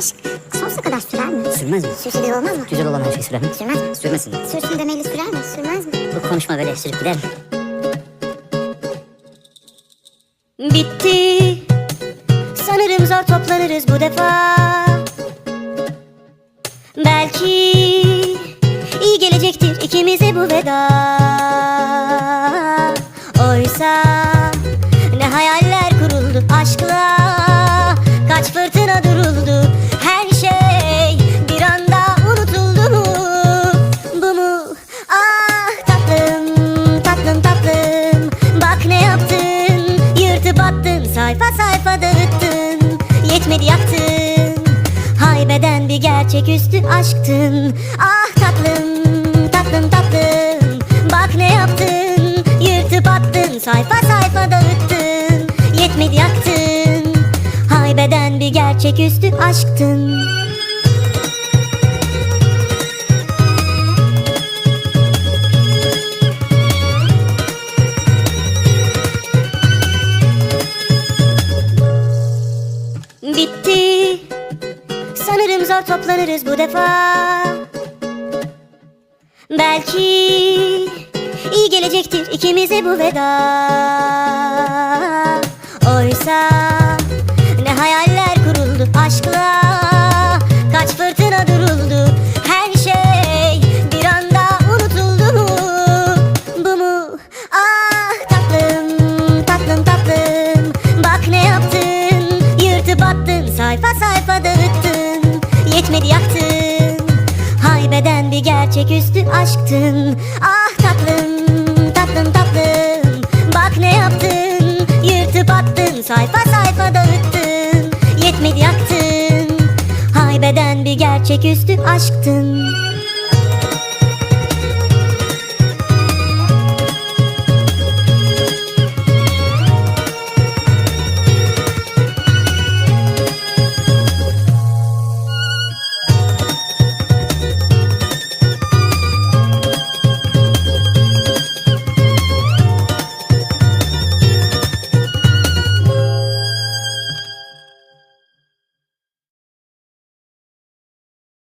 Aşk sonsuza kadar sürer mi? Sürmez mi? Sürse olmaz mı? Güzel olan her şey sürer mi? Sürmez mi? Sürmesin. Sürsün demeli sürer mi? Sürmez mi? Bu konuşma böyle sürüp gider mi? Bitti Sanırım zor toplanırız bu defa Belki iyi gelecektir ikimize bu veda Oysa ne hayaller kuruldu aşkla attın sayfa sayfa dağıttın. Yetmedi yaktın. Haybeden bir gerçeküstü aşktın. Ah tatlım tatlım tatlım. Bak ne yaptın. Yırtıp attın sayfa sayfa dağıttın. Yetmedi yaktın. Haybeden bir gerçeküstü aşktın zor toplanırız bu defa. Belki iyi gelecektir ikimize bu veda. Oysa ne hayaller kuruldu aşkla Kaç fırtına duruldu her şey bir anda unutuldu. Mu Bu mu? Ah tatlım tatlım tatlım. Bak ne yaptın? Yırtıp attın sayfa sayfa dağıttın Yetmedi yaktın. Haybeden bir gerçeküstü aşktın. Ah tatlım tatlım tatlım. Bak ne yaptın. Yırtıp attın sayfa sayfa dağıttın. Yetmedi yaktın. Haybeden bir gerçeküstü aşktın